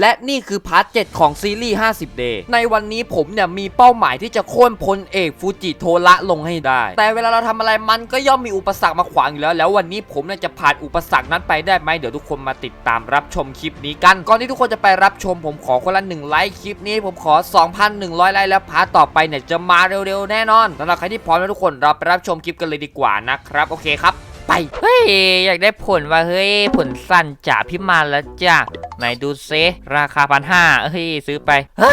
และนี่คือพาร์ท 7 ของซีรีส์ 50 Day ในวันนี้ผมเนี่ยมีเป้าหมายที่จะโค่นพลเอกฟูจิโทระลงให้ได้ แต่เวลาเราทำอะไรมันก็ย่อมมีอุปสรรคมาขวางอยู่แล้ว แล้ววันนี้ผมเนี่ยจะผ่านอุปสรรคนั้นไปได้ไหมเดี๋ยวทุกคนมาติดตามรับชมคลิปนี้กัน ก่อนที่ทุกคนจะไปรับชมผมขอคนละหนึ่งไลค์คลิปนี้ผมขอ 2,100 ไลค์แล้วพาร์ทต่อไปเนี่ยจะมาเร็วๆแน่นอนสำหรับใครที่พร้อมแล้วทุกคนเราไปรับชมคลิปกันเลยดีกว่านะครับโอเคครับ เฮ้ย อยากได้ผลว่าเฮ้ย ผลสั้นจ่าพิมานแล้วจ้ะไหนดูเซราคาพันห้าเฮ้ย ซื้อไปฮะ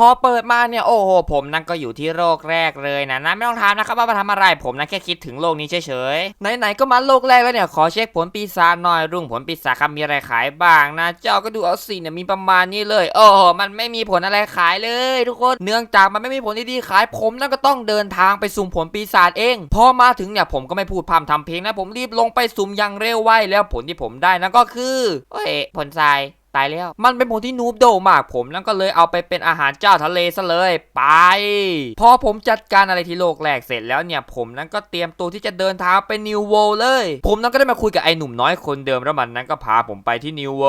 พอเปิดมาเนี่ยโอ้โหผมนั่นก็อยู่ที่โลกแรกเลยนะนะไม่ต้องถามนะครับว่ามาทำอะไรผมนั่นแค่คิดถึงโลกนี้เฉยๆไหนๆก็มาโลกแรกแล้วเนี่ยขอเช็คผลปีศาจหน่อยรุ่งผลปีศาจครับมีอะไรขายบ้างนะเจ้าก็ดูเอาสิเนี่ยมีประมาณนี้เลย โอ้โหมันไม่มีผลอะไรขายเลย ทุกคนเนื่องจากมันไม่มีผลที่ดีขายผมนั่นก็ต้องเดินทางไปสุ่มผลปีศาจเองพอมาถึงเนี่ยผมก็ไม่พูดพร่ำทำเพลงนะผมรีบลงไปสุ่มอย่างเร็วไวแล้วผลที่ผมได้นั่นก็คือเฮ้ยผลทราย ตายแล้ว มันเป็นผลที่นูบโดมากผมนั่นก็เลยเอาไปเป็นอาหารเจ้าทะเลซะเลยไป พอผมจัดการอะไรที่โลกแรกเสร็จแล้วเนี่ย ผมนั้นก็เตรียมตัวที่จะเดินทางไปนิวโวลเลย ผมนั้นก็ได้มาคุยกับไอ้หนุ่มน้อยคนเดิมแล้วมันนั้นก็พาผมไปที่นิวโว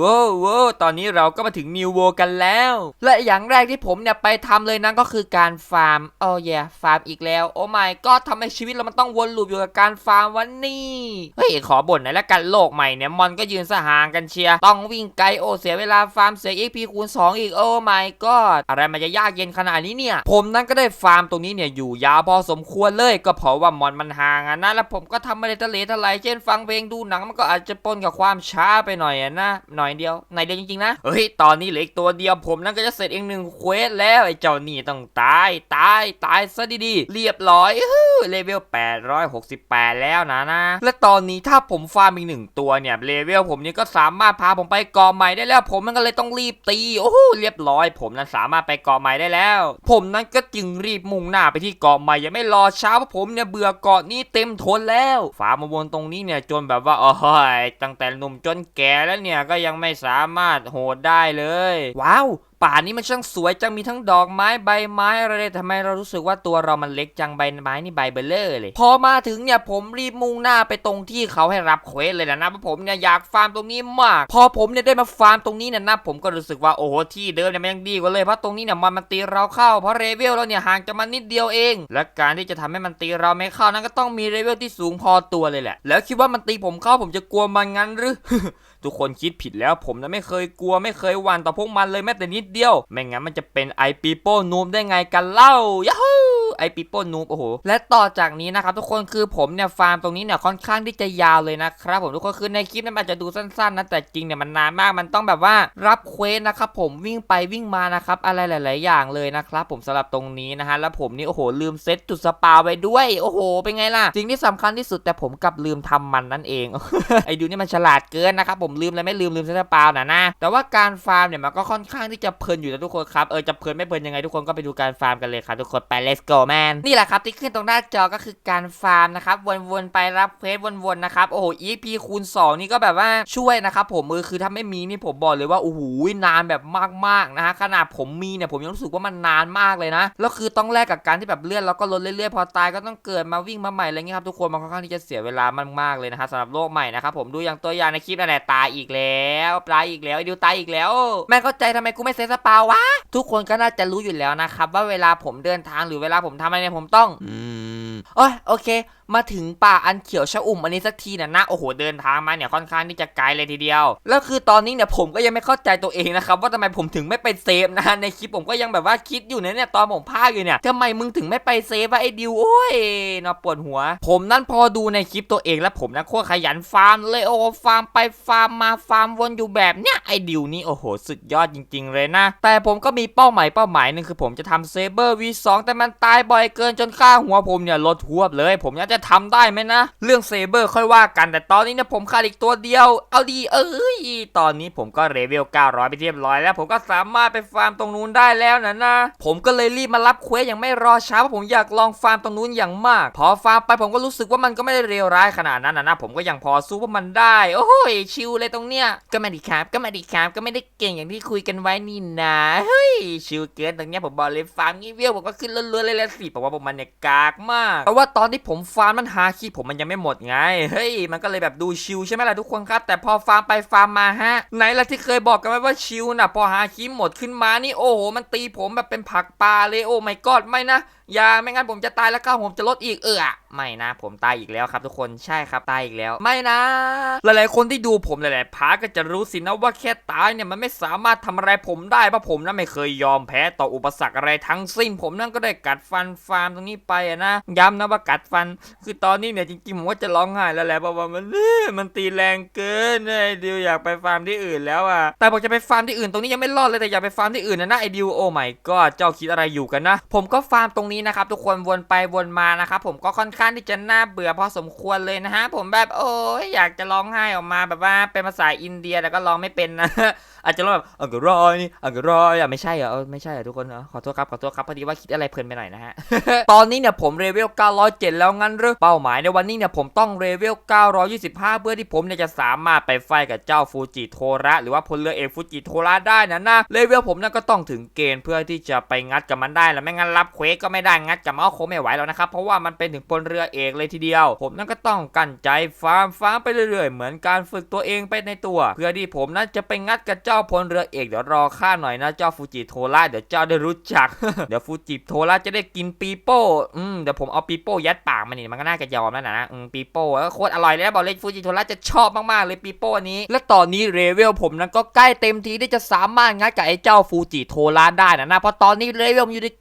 ว้าวว้าวตอนนี้เราก็มาถึงนิวโวลกันแล้ว และอย่างแรกที่ผมเนี่ยไปทำเลยนั่นก็คือการฟาร์มโอ้ยฟาร์มอีกแล้ว โอ้ไม่ก็ทำให้ชีวิตเรามันต้องวนลูปอยู่กับการฟาร์มวันนี้เฮ้ยขอบ่นหน่อยละกันโลกใหม่เนี่ยมอนก็ยืนสหางกันเชียร์ต้องวิ่งไกลโอเสียเวลาฟาร์มเสีย XP คูณ 2 อีกโอ้ my god อะไรมันจะยากเย็นขนาดนี้เนี่ย ผมนั้นก็ได้ฟาร์มตรงนี้เนี่ยอยู่ยาวพอสมควรเลยก็เพราะว่ามอนมันห่างอะนะแล้วผมก็ทำอะไรทะเลทลายเช่นฟังเพลงดูหนังมันก็อาจจะปนกับความช้าไปหน่อยอะนะ หน่อยเดียวหน่อยเดียวจริงๆนะเฮ้ยตอนนี้เหลืออีกตัวเดียวผมนั้นก็จะเสร็จเอีกหนึ่งเควสแล้วไอ้เจ้านี่ต้องตายตายตายซะดีๆเรียบร้อยเลเวล868 แล้วนะนะและตอนนี้ถ้าผมฟาร์มอีกหนึ่งตัวเนี่ยเลเวลผมนี่ก็สามารถพาผมไปกาะใหม่ได้แล้ว ผมมันก็เลยต้องรีบตีโอ้โหเรียบร้อย ผมนั้นสามารถไปเกาะใหม่ได้แล้ว ผมนั้นก็จึงรีบมุ่งหน้าไปที่เกาะใหม่ยังไม่รอช้าเพราะผมเนี่ยเบื่อเกาะนี้เต็มทนแล้วฝามมาวนตรงนี้เนี่ยจนแบบว่าโอ้ยตั้งแต่หนุ่มจนแก่แล้วเนี่ยก็ยังไม่สามารถโหดได้เลย ว้าว ป่านี้มันช่างสวยจังมีทั้งดอกไม้ใบไม้อะไรเลยทำไมเรารู้สึกว่าตัวเรามันเล็กจังใบไม้นี่ใบเบลเลอร์เลย พอมาถึงเนี่ยผมรีบมุ่งหน้าไปตรงที่เขาให้รับเควสเลยนะนะเพราะผมเนี่ยอยากฟาร์มตรงนี้มาก พอผมเนี่ยได้มาฟาร์มตรงนี้เนี่ยนะผมก็รู้สึกว่าโอ้โหที่เดิมเนี่ยมันยังดีกว่าเลยเพราะตรงนี้เนี่ยมันมันตีเราเข้าเพราะเลเวลเราเนี่ยห่างจากมันนิดเดียวเอง และการที่จะทำให้มันตีเราไม่เข้านั้นก็ต้องมีเลเวลที่สูงพอตัวเลยแหละ แล้วคิดว่ามันตีผมเข้าผมจะกลัวมันงั้นหรือ ทุกคนคิดผิดแล้วผมนะไม่เคยกลัวไม่เคยหวั่นต่อพวกมันเลยแม้แต่นิดเดียว ไม่งั้นมันจะเป็นไอปีโป้นูมได้ไงกันเล่ายาฮู ไอปีโป้นูมโอ้โห และต่อจากนี้นะครับทุกคนคือผมเนี่ยฟาร์มตรงนี้เนี่ยค่อนข้างที่จะยาวเลยนะครับผมทุกคนคือในคลิปนั้นอาจจะดูสั้นๆนะแต่จริงเนี่ยมันนานมากมันต้องแบบว่ารับเควสนะครับผมวิ่งไปวิ่งมานะครับอะไรหลาย ๆ อย่างเลยนะครับผมสำหรับตรงนี้นะฮะแล้วผมนี่โอ้โหลืมเซตจุดสปาไว้ด้วย โอ้โห เป็นไงล่ะสิ่งที่สำคัญที่สุดแต่ผมกลับลืมทำมันนั่นเอง ไอ้ดูนี่มันฉลาดเกินนะครับผมลืมอะไรไม่ลืมลืมเซตสปาวนะนะแต่ว่าการฟาร์มเนี่ยมันก็ค่อนข้างที่จะเพลินอยู่นะทุกคนครับเออจะเพลินไม่เพลินยังไงทุกคนก็ไปดูการฟาร์มกันเลยครับทุกคนไป let's go man นี่แหละครับที่ขึ้นตรงหน้าจอก็คือการฟาร์มนะครับวนๆไปรับเควสวนๆนะครับโอ้โห EP คูณ 2 นี่ก็แบบว่าช่วยนะครับผมมือคือถ้าไม่มีนี่ผมบอกเลยว่าโอ้โหนานแบบมากๆนะฮะขนาดผมมีเนี่ยผมยังรู้สึกว่ามันนานมากเลยนะแล้วคือต้องแลกกับการที่แบบเลื่อนแล้วก็ลดเรื่อยๆพอตายก็ต้องเกิดมาวิ่งมาใหม่อะไรเงี้ยครับทุกคนมันค่อนข้างที่จะเสียเวลามากๆเลยนะครับสำหรับโลกใหม่นะครับผมดูอย่างตัวอย่างในคลิปนั่นแหละตายอีกแล้วตายอีกแล้วไอ้ดิวตายอีกแล้วแม่เข้าใจทำไมกูไม่เซตสปาวะทุกคนก็น่าจะรู้อยู่แล้วนะครับว่าเวลาผมเดินทางหรือเวลาผมทำอะไรเนี่ยผมต้อง อืม โอ้ยโอเคมาถึงป่าอันเขียวชอุ่มอันนี้สักทีนะนะโอ้โหเดินทางมาเนี่ยค่อนข้างที่จะไกลเลยทีเดียว แล้วคือตอนนี้เนี่ยผมก็ยังไม่เข้าใจตัวเองนะครับว่าทำไมผมถึงไม่ไปเซฟนะในคลิปผมก็ยังแบบว่าคิดอยู่นะเนี่ยตอนผมพากอยู่เนี่ยทำไมมึงถึงไม่ไปเซฟวะไอ้ดิวโอ้ยน่าปวดหัว ผมนั่นพอดูในคลิปตัวเองแล้วผมนะโคตรขยันฟาร์มเลยโอ้ฟาร์มไปฟาร์มมาฟาร์มวนอยู่แบบเนี้ยไอ้ดิวนี่โอ้โหสุดยอดจริง ๆ เลยนะ แต่ผมก็มีเป้าหมายเป้าหมายหนึ่งคือผมจะทำเซเบอร์ V2 แต่มันตายบ่อยเกินจนค่าหัวผมเนี่ยลดทวบเลย ผมอยากจะจะทำได้ไหมนะ เรื่องเซเบอร์ค่อยว่ากัน แต่ตอนนี้เนี่ยผมขาดอีกตัวเดียว เอาดีเอ้ย ตอนนี้ผมก็เลเวล 900 ไปเรียบร้อยแล้ว ผมก็สามารถไปฟาร์มตรงนู้นได้แล้วนะนะ ผมก็เลยรีบมารับเควสอย่างไม่รอช้าเพราะผมอยากลองฟาร์มตรงนู้นอย่างมาก พอฟาร์มไปผมก็รู้สึกว่ามันก็ไม่ได้เลวร้ายขนาดนั้นนะนะ ผมก็ยังพอสู้พวกมันได้ โอ้ยชิลเลยตรงเนี้ย ก็ไม่ดีครับ ก็ไม่ดีครับ ก็ไม่ได้เก่งอย่างที่คุยกันไว้นี่นะ เฮ้ย ชิลเกินตรงเนี้ยผมบอกเลยฟาร์มงี้เวลผมก็ขึ้นเรื่อยๆเลยละสิผมว่าพวกมันเนี่ยกากมาก เพราะว่าตอนที่ผมฟาร์มมันหาคีย์ผมมันยังไม่หมดไง เฮ้ย มันก็เลยแบบดูชิลใช่ไหมล่ะทุกคนครับ แต่พอฟาร์มไปฟาร์มมาฮะ ไหนล่ะที่เคยบอกกันไว้ว่าชิลน่ะพอหาคีย์หมดขึ้นมานี่โอ้โหมันตีผมแบบเป็นผักปลาเลยโอ้ไม่กอดไม่นะอย่าไม่งั้นผมจะตายแล้วก้าวผมจะลดอีกเออไม่นะ ผมตายอีกแล้วครับ ทุกคนใช่ครับตายอีกแล้ว ไม่นะ หลายๆคนที่ดูผมหลายๆพาร์ก็จะรู้สินะว่าแค่ตายเนี่ยมันไม่สามารถทำอะไรผมได้เพราะผมนั้นไม่เคยยอมแพ้ต่ออุปสรรคอะไรทั้งสิ้น ผมนั่นก็ได้กัดฟันฟาร์มตรงนี้ไปนะย้ำนะว่ากัดฟัน คือตอนนี้เนี่ยจริงๆผมว่าจะร้องไห้แล้วแหละเพราะว่ามันมันตีแรงเกินไอ้ดิวอยากไปฟาร์มที่อื่นแล้วอะแต่บอกจะไปฟาร์มที่อื่นตรงนี้ยังไม่รอดเลยแต่อยากไปฟาร์มที่อื่นนะนะไอ้ดิวโอ้ไม่ก็เจ้าคิดอะไรอยู่กันนะ ผมก็ฟาร์มตรงนี้นะครับทุกคนวนไปวนมานะครับผมก็ค่อนข้างที่จะน่าเบื่อพอสมควรเลยนะฮะผมแบบโอ้ยอยากจะร้องไห้ออกมาแบบว่าเป็นภาษาอินเดียแต่ก็ร้องไม่เป็นนะอาจจะร้องแบบอังกรอยนี่อังกรอยอะไม่ใช่เหรอไม่ใช่เหรอทุกคนเออขอโทษครับขอโทษครับพอดีว่าคิดอะไรเพลินไปหน่อยนะฮะตอนนี้เนี่ยผมเลเวล 907 แล้วงั้นหรือเป้าหมายในวันนี้เนี่ยผมต้องเลเวล 925 เพื่อที่ผมเนี่ยจะสามารถไปไฟกับเจ้าฟูจิโทระหรือว่าพลเรือเอกฟูจิโทระได้นะนะเลเวลผมนั่นก็ต้องถึงเกณฑ์เพื่อที่จะไปงัดกับมันได้แล้วไม่งั้นรับเควสก็ไม่ได้งัดกับมันก็คงไม่ไหวแล้วนะครับ เพราะว่ามันเป็นถึงพลเรือเอกเลยทีเดียว ผมนั่นก็ต้องกั้นใจฟาร์มฟาร์มไปเรื่อยๆ เหมือนการฝึกตัวเองไปในตัว เพื่อที่ผมนั้นจะไปงัดกับเจ้าพลเรือเอกเดี๋ยวรอข้าหน่อยนะเจ้าฟูจิโทระเดี๋ยวเจ้าได้รู้จัก เดี๋ยวฟูจิโทระจะได้กินปีโป้อืมเดี๋ยวผมเอาปีโป้ยัดปากมันนี่มันก็น่าจะยอมแล้วนะอืมปีโป้โคตรอร่อยเลยนะบอกเลยฟูจิโทระจะชอบมากๆเลยปีโป้นี้ และตอนนี้เลเวลผมนั้นก็ใกล้เต็มทีที่จะสามารถงัดกับไอ้เจ้าฟูจิโทระได้นะนะเพราะตอนนี้เลเวลอยู่ที่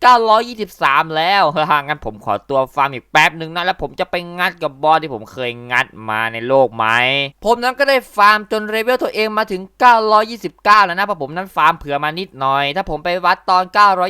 923แล้วเฮ้ยงั้นผมขอตัวฟาร์มอีกแป๊บหนึ่งนะแล้วผมจะไปงัดกับบอสที่ผมเคยงัดมาในโลกไหม ผมนั้นก็ได้ฟาร์มจนเลเวลตัวเองมาถึง 929 แล้วนะเพราะผมนั้นฟาร์มเผื่อมานิดหน่อย ถ้าผมไปวัดตอน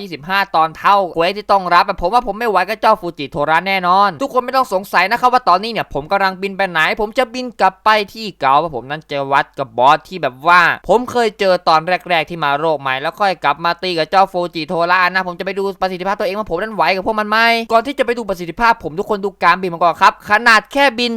925 ตอนเท่าเควสที่ต้องรับผมว่าผมไม่ไหวกับเจ้าฟูจิโทระแน่นอน ทุกคนไม่ต้องสงสัยนะครับว่าตอนนี้เนี่ยผมกำลังบินไปไหน ผมจะบินกลับไปที่เก่าเพราะผมนั้นจะวัดกับบอสที่แบบว่า ผมเคยเจอตอนแรก ๆ ที่มาโรคใหม่แล้วค่อยกลับมาตีกับเจ้าฟูจิโทระนะผมจะไปดูประสิทธิภาพตัวเองว่าผมนั้นไหวกับพวกมันไหมก่อนที่จะไปดูประสิทธิภาพผมทุกคนดูการบินมาก่อนครับ ขนาดแค่บิน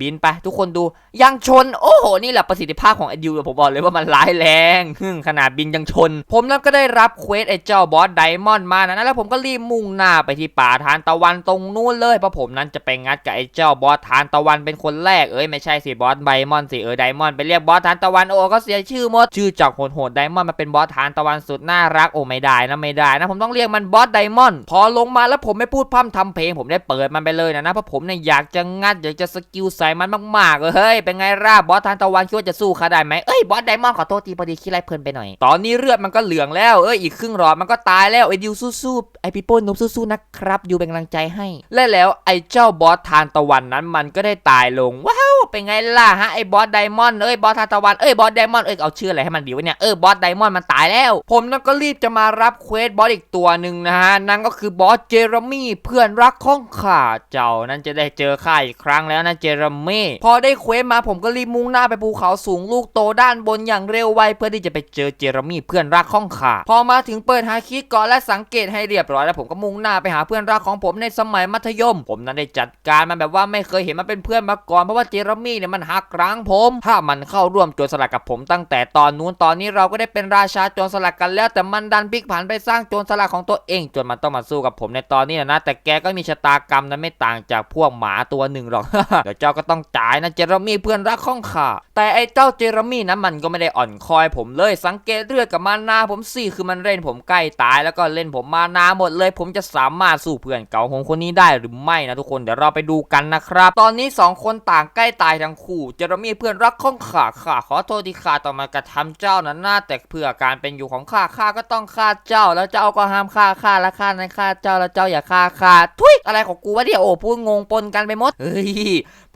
บินไปทุกคนดูยังชน โอ้โห นี่แหละประสิทธิภาพของไอดิวผมบอกเลยว่ามันร้ายแรงฮึขนาดบินยังชน ผมนั้นก็ได้รับเควสไอเจ้าบอสไดมอนด์มานะแล้วผมก็รีบมุ่งหน้าไปที่ป่าทานตะวันตรงนู้นเลยเพราะผมนั้นจะไปงัดกับไอเจ้าบอสทานตะวันเป็นคนแรกเอ้ยไม่ใช่สิบอสไดมอนด์สิเออไดมอนด์ไปเรียกบอสทานตะวันโอ้ก็เสียชื่อหมดชื่อจากโหดๆไดมอนด์มาเป็นบอสทานตะวันสุดน่ารักโอ้ไม่ได้นะไม่ได้นะผมต้องเรียกมันบอสไดมอนด์พอลงมาแล้วผมไม่พูดพร่ำทำเพลง ผมได้เปิดมันไปเลยนะนะเพราะผมเนี่ยอยากจะงัดอยากจะสกิลสมันมากๆเลยเฮ้ยเป็นไงล่ะบอสทานตะวันคิดว่าจะสู้ข้าได้ไหมเอ้ยบอสไดมอนด์ขอโทษทีพอดีคิดไรเพลินไปหน่อย ตอนนี้เลือดมันก็เหลืองแล้วเอ้ยอีกครึ่งหลอดมันก็ตายแล้วไอ้ดิวสู้ๆไอ้ปีโป้นมสู้ๆนะครับอยู่เป็นกำลังใจให้และแล้วไอ้เจ้าบอสทานตะวันนั้นมันก็ได้ตายลงว้าวเป็นไงล่ะฮะไอ้บอสไดมอนด์เอ้ยบอสทานตะวันเอ้ยบอสไดมอนด์เอ้ยเอาชื่ออะไรให้มันดีวะเนี่ยเออบอสไดมอนด์มันตายแล้ว ผมนั่นก็รีบจะมารับเควสบอสอีกตัวหนึ่งนะฮะนั่นก็คือบอสเจเรมี่เพื่อนรักของข้าเจ้านั้นจะได้เจอข้าอีกครั้งแล้วนะเจเรมี่พอได้เควสมาผมก็รีบมุ่งหน้าไปภูเขาสูงลูกโตด้านบนอย่างเร็วไวเพื่อที่จะไปเจอเจเรมี่เพื่อนรักของข้าพอมาถึงเปิดหาคิดก่อนและสังเกตให้เรียบร้อยแล้วผมก็มุ่งหน้าไปหาเพื่อนรักของผมในสมัยมัธยม ผมนั้นได้จัดการมันแบบว่าไม่เคยเห็นมันเป็นเพื่อนมาก่อนเพราะว่าเจเรมี่เนี่ยมันหักรั้งผม ถ้ามันเข้าร่วมโจรสลัดกับผมตั้งแต่ตอนนู้นตอนนี้เราก็ได้เป็นราชาโจรสลัดกันแล้ว แต่มันดันพลิกผันไปสร้างโจรสลัดของตัวเอง จนมันต้องมาสู้กับผมในตอนนี้นะแต่แกก็มีชะตากรรมนั้นไม่ต่างจากพวกหมาตัวหนึ่งหรอกเดี๋ยวเจ้าก็ต้องจ่ายนะเจเรมี่เพื่อนรักของข้าแต่ไอ้เจ้าเจเรมี่นั้นมันก็ไม่ได้อ่อนคอยผมเลยสังเกตเลือดกับมานาผมสิคือมันเล่นผมใกล้ตายแล้วก็เล่นผมมานาหมดเลย ผมจะสามารถสู้เพื่อนเก่าของคนนี้ได้หรือไม่นะทุกคนเดี๋ยวเราไปดูกันนะครับ ตอนนี้สองคนต่างใกล้ตายทั้งคู่ เจเรมี่เพื่อนรักของข้าข้าขอโทษที่ข้าต้องมากระทำเจ้านั้นนะแต่เพื่อการเป็นอยู่ของข้าข้าก็ต้องฆ่าเจ้า แล้วเจ้าก็ห้ามฆ่าข้าและข้าในฆ่าเจ้าแล้วเจ้าอย่าฆ่าข้าทุยอะไรของกูวะเนี่ยโอ้พูดงงปนกันไปหมดเฮ้ย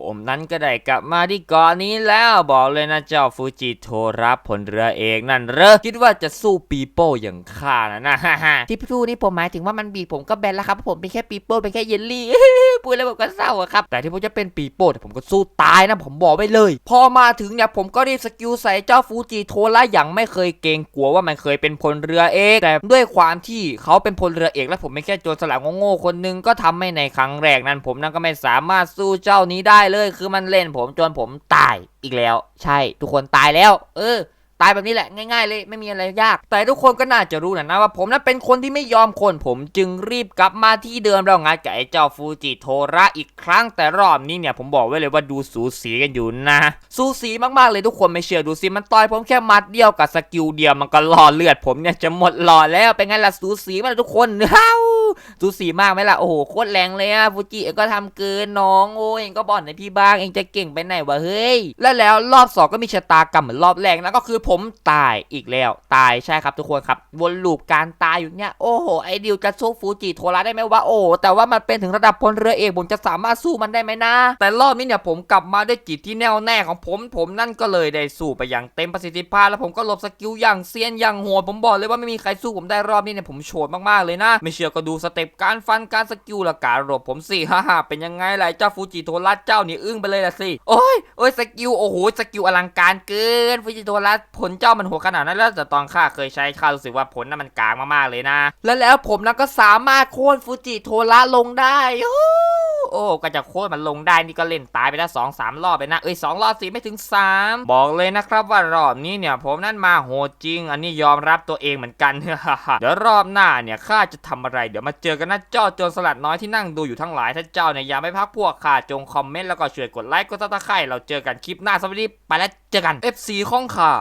ผมนั้นก็ได้กลับมาที่เกาะนี้แล้วบอกเลยนะเจ้าฟูจิโทรับผลเรือเอกนั่นเหรอคิดว่าจะสู้ปีโป้อย่างข้านะนะฮ่าฮ่าที่พูดนี่ผมหมายถึงว่ามันบีบผมก็แบนแล้วครับเพราะผมเป็นแค่ปีโป้เป็นแค่เยลลี่ พูดแล้วผมก็เศร้าอะครับแต่ที่ผมจะเป็นปีโป้แต่ผมก็สู้ตายนะผมบอกไว้เลย พอมาถึงเนี่ยผมก็รีบสกิลใส่เจ้าฟูจิโทระอย่างไม่เคยเกรงกลัวว่ามันเคยเป็นพลเรือเอกแต่ด้วยความที่เขาเป็นพลเรือเอกและผมเป็นแค่โจรสลัดโง่ๆคนหนึงก็ทำให้ในครั้งแรกนั้นผมนั้นก็ไม่สามารถสู้เจ้านี้ได้เลยคือมันเล่นผมจนผมตายอีกแล้ว ใช่ทุกคนตายแล้ว เออ ตายแบบนี้แหละง่ายๆเลยไม่มีอะไรยาก แต่ทุกคนก็น่าจะรู้นะนะว่าผมนั้นเป็นคนที่ไม่ยอมคน ผมจึงรีบกลับมาที่เดิมแล้วงัดกับไอ้เจ้าฟูจิโทระอีกครั้งแต่รอบนี้เนี่ยผมบอกไว้เลยว่าดูสูสีกันอยู่นะ สูสีมากๆเลยทุกคนไม่เชื่อดูสิมันต่อยผมแค่มัดเดียวกับสกิลเดียวมันก็รอเลือดผมเนี่ยจะหมดหลอดแล้วเป็นไงล่ะสูสีมาทุกคนเฮ้าสูสีมากไหมล่ะโอ้โหโคตรแรงเลยอะฟูจิเองก็ทำเกินน้องโอ้เองก็บ่อนในพี่บ้างเองจะเก่งไปไหนวะเฮ้ยและแล้วรอบสองก็มีชะตากรรมเหมือนรอบแรกนะก็คือผผมตายอีกแล้ว ตายใช่ครับทุกคนครับ วนลูปการตายอยู่เนี่ยโอ้โหไอดิวจะสู้ฟูจิโทระได้ไหมวะโอ้แต่ว่ามันเป็นถึงระดับพลเรือเอกผมจะสามารถสู้มันได้ไหมนะ แต่รอบนี้เนี่ยผมกลับมาด้วยจิตที่แน่วแน่ของผม ผมนั่นก็เลยได้สู้ไปอย่างเต็มประสิทธิภาพ แล้วผมก็หลบสกิลอย่างเซียนอย่างโหดผมบอกเลยว่าไม่มีใครสู้ผมได้รอบนี้เนี่ยผมโฉดมากๆเลยนะ ไม่เชื่อก็ดูสเต็ปการฟันการสกิลและการหลบผมสิฮ่าฮ่าเป็นยังไงล่ะไอ้เจ้าฟูจิโทระเจ้านี่อึ้งไปเลยละสิโอ้ยโอ้ยสกิลโอ้โหสกิลอลังการเกินฟูจิโทระผผลเจ้ามันโหดขนาดนั้นแล้วแต่ตอนข้าเคยใช้ข้ารู้สึกว่าผลนั้นมันกลางมากๆเลยนะ แล้วแล้วผมนั้นก็สามารถโค่นฟูจิโทระลงได้โอ้ก็จะโค่นมันลงได้นี่ก็เล่นตายไปแล้วสองสามรอบไปนะเอ้ยสองรอบสิไม่ถึงสามบอกเลยนะครับว่ารอบนี้เนี่ย ผมนั่นมาโหดจริง อันนี้ยอมรับตัวเองเหมือนกันเดี๋ยวรอบหน้าเนี่ยข้าจะทำอะไร เดี๋ยวมาเจอกันนะเจ้าโจรสลัดน้อยที่นั่งดูอยู่ทั้งหลายถ้าเจ้าเนี่ยอย่าไม่พักพวกข้าจงคอมเมนต์แล้วก็ช่วยกดไลค์กดซับสไครต์เราเจอกันคลิปหน้าสวัสดีไปแล้วเจอกัน FC ของข้า